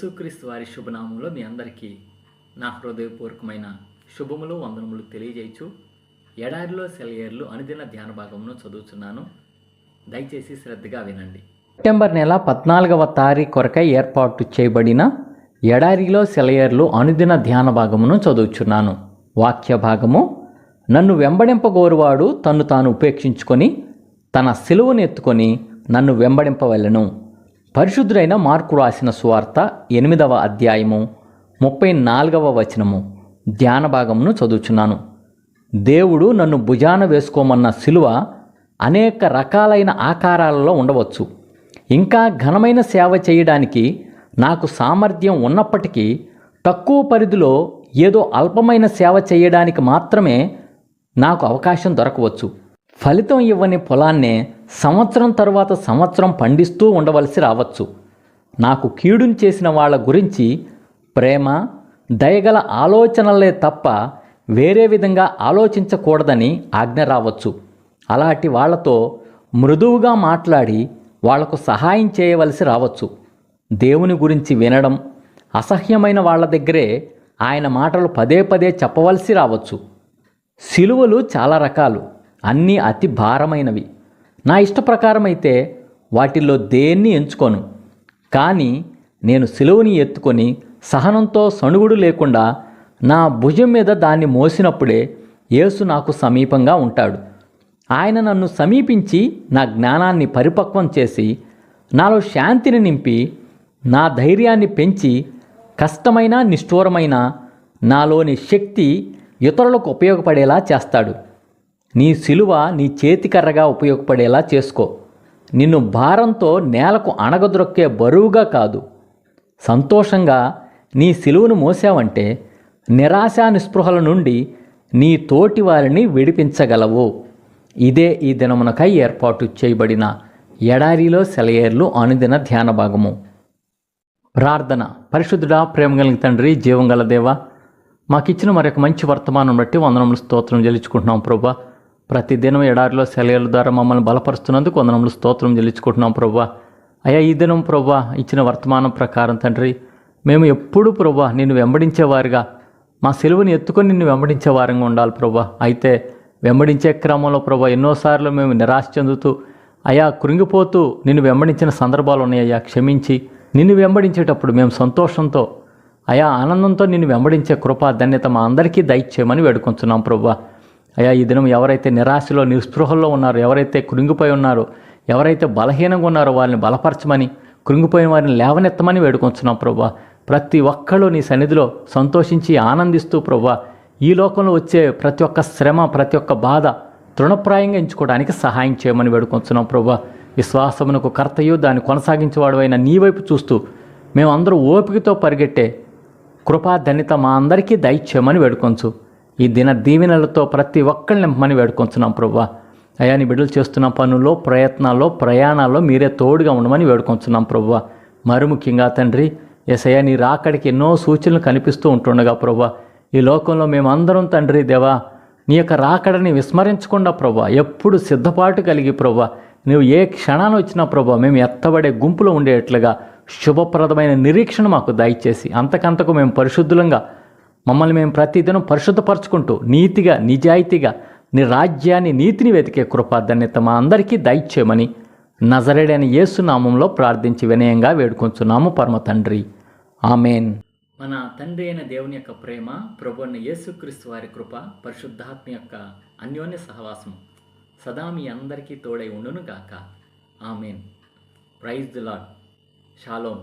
యేసుక్రీస్తు వారి శుభనామంలో మీ అందరికీ నా హృదయపూర్వకమైన శుభములు వందనములు తెలియజేయచ్చు. ఎడారిలో సెలయేర్లు అనుదిన ధ్యాన భాగమును చదువుతున్నాను దయచేసి శ్రద్ధగా వినండి. సెప్టెంబర్ నెల పద్నాలుగవ తారీఖు కొరకై ఏర్పాటు చేయబడిన ఎడారిలో సెలయర్లు అనుదిన ధ్యాన భాగమును చదువుచున్నాను. వాక్య భాగము నన్ను వెంబడింపగోరువాడు తన్ను తాను ఉపేక్షించుకొని తన సిలువను ఎత్తుకొని నన్ను వెంబడింపవలను పరిశుద్ధుడైన మార్కు రాసిన సువార్త ఎనిమిదవ అధ్యాయము ముప్పై నాలుగవ వచనము ధ్యాన భాగమును చదువుచున్నాను. దేవుడు నన్ను భుజాన వేసుకోమన్న శిలువ అనేక రకాలైన ఆకారాలలో ఉండవచ్చు. ఇంకా ఘనమైన సేవ చేయడానికి నాకు సామర్థ్యం ఉన్నప్పటికీ తక్కువ పరిధిలో ఏదో అల్పమైన సేవ చేయడానికి మాత్రమే నాకు అవకాశం దొరకవచ్చు. ఫలితం ఇవ్వని పొలాన్నే సంవత్సరం తరువాత సంవత్సరం పండిస్తూ ఉండవలసి రావచ్చు. నాకు కీడుని చేసిన వాళ్ళ గురించి ప్రేమ దయగల ఆలోచనలే తప్ప వేరే విధంగా ఆలోచించకూడదని ఆజ్ఞ రావచ్చు. అలాంటి వాళ్ళతో మృదువుగా మాట్లాడి వాళ్ళకు సహాయం చేయవలసి రావచ్చు. దేవుని గురించి వినడం అసహ్యమైన వాళ్ళ దగ్గరే ఆయన మాటలు పదే పదే చెప్పవలసి రావచ్చు. సిలువలు చాలా రకాలు. అన్నీ అతి భారమైనవి. నా ఇష్ట ప్రకారం అయితే వాటిల్లో దేన్ని ఎంచుకోను. కానీ నేను సిలువని ఎత్తుకొని సహనంతో సణుగుడు లేకుండా నా భుజం మీద దాన్ని మోసినప్పుడే యేసు నాకు సమీపంగా ఉంటాడు. ఆయన నన్ను సమీపించి నా జ్ఞానాన్ని పరిపక్వం చేసి నాలో శాంతిని నింపి నా ధైర్యాన్ని పెంచి కష్టమైన నిష్ఠూరమైన నాలోని శక్తి ఇతరులకు ఉపయోగపడేలా చేస్తాడు. నీ సిలువ నీ చేతికర్రగా ఉపయోగపడేలా చేసుకో. నిన్ను భారంతో నేలకు అణగదొక్కే బరువుగా కాదు. సంతోషంగా నీ సిలువను మోసావంటే నిరాశా నిస్పృహల నుండి నీ తోటి వారిని విడిపించగలవు. ఇదే ఈ దినమునకై ఏర్పాటు చేయబడిన ఎడారిలో సెలయేర్లు అనుదిన ధ్యాన భాగము. ప్రార్థన. పరిశుద్ధుడా ప్రేమ కలిగిన తండ్రి జీవం గల దేవ మాకిచ్చిన మరొక మంచి వర్తమానం బట్టి వందనములు స్తోత్రం చెల్లించుకుంటున్నాం ప్రభా. ప్రతిదినం ఎడారిలో సెలయల ద్వారా మమ్మల్ని బలపరుస్తున్నందుకు వందనములు స్తోత్రం చెల్లించుకుంటున్నాం ప్రవ్వా. అయ్యా ఈ దినం ప్రభా ఇచ్చిన వర్తమానం ప్రకారం తండ్రి మేము ఎప్పుడు ప్రవ్వా నిన్ను వెంబడించేవారుగా. మా సెలవుని ఎత్తుకొని నిన్ను వెంబడించే వారంగా ఉండాలి ప్రవ్వా. అయితే వెంబడించే క్రమంలో ప్రభా ఎన్నోసార్లు మేము నిరాశ చెందుతూ అయా కృంగిపోతూ నిన్ను వెంబడించిన సందర్భాలు ఉన్నాయ్యా క్షమించి. నిన్ను వెంబడించేటప్పుడు మేము సంతోషంతో అయా ఆనందంతో నిన్ను వెంబడించే కృపా ధన్యత మా అందరికీ దయచేయమని వేడుకొంచున్నాం ప్రభా అయ్యా ఈ దినం ఎవరైతే నిరాశలో నిస్పృహల్లో ఉన్నారో ఎవరైతే కృంగిపోయి ఉన్నారో ఎవరైతే బలహీనంగా ఉన్నారో వారిని బలపరచమని కృంగిపోయిన వారిని లేవనెత్తమని వేడుకొంచున్నాం ప్రభా. ప్రతి ఒక్కళ్ళు నీ సన్నిధిలో సంతోషించి ఆనందిస్తూ ప్రభా ఈ లోకంలో వచ్చే ప్రతి ఒక్క శ్రమ ప్రతి ఒక్క బాధ తృణప్రాయంగా ఎంచుకోవడానికి సహాయం చేయమని వేడుకొంచున్నాం ప్రభా. విశ్వాసమునకు కర్తయు దాన్ని కొనసాగించేవాడు అయిన నీ వైపు చూస్తూ మేమందరూ ఓపికతో పరిగెట్టే కృపా ధన్యత మా అందరికీ దయచేయమని వేడుకొంచు. ఈ దిన దీవెనలతో ప్రతి ఒక్కరిని నింపమని వేడుకొంచున్నాం ప్రభా. అయా నీ బిడ్డలు చేస్తున్న పనుల్లో ప్రయత్నాల్లో ప్రయాణాల్లో మీరే తోడుగా ఉండమని వేడుకొంచున్నాం ప్రభా. మరి ముఖ్యంగా తండ్రి ఎసయ్య నీ రాకడికి ఎన్నో సూచనలు కనిపిస్తూ ఉంటుండగా ప్రభా. ఈ లోకంలో మేమందరం తండ్రి దేవా నీ యొక్క రాకడని విస్మరించకుండా ప్రభా ఎప్పుడు సిద్ధపాటు కలిగి ప్రభా నువ్వు ఏ క్షణాన్ని వచ్చినా ప్రభా మేము ఎత్తబడే గుంపులో ఉండేట్లుగా శుభప్రదమైన నిరీక్షణ మాకు దయచేసి అంతకంతకు మేము పరిశుద్ధులంగా మమ్మల్ని మేము ప్రతిదినం పరిశుద్ధపరచుకుంటూ నీతిగా నిజాయితీగా నీ రాజ్యాన్ని నీతిని వెతికే కృపాధన్యత మా అందరికీ దయచేయమని నజరేడైన యేసునామంలో ప్రార్థించి వినయంగా వేడుకొంచున్నాము పరమ తండ్రి. ఆమెన్. మన తండ్రి అయిన దేవుని యొక్క ప్రేమ ప్రభున్న యేసుక్రీస్తు వారి కృప పరిశుద్ధాత్మ యొక్క అన్యోన్య సహవాసం సదా మీ అందరికీ తోడై ఉండును గాక amen. Praise the lord shalom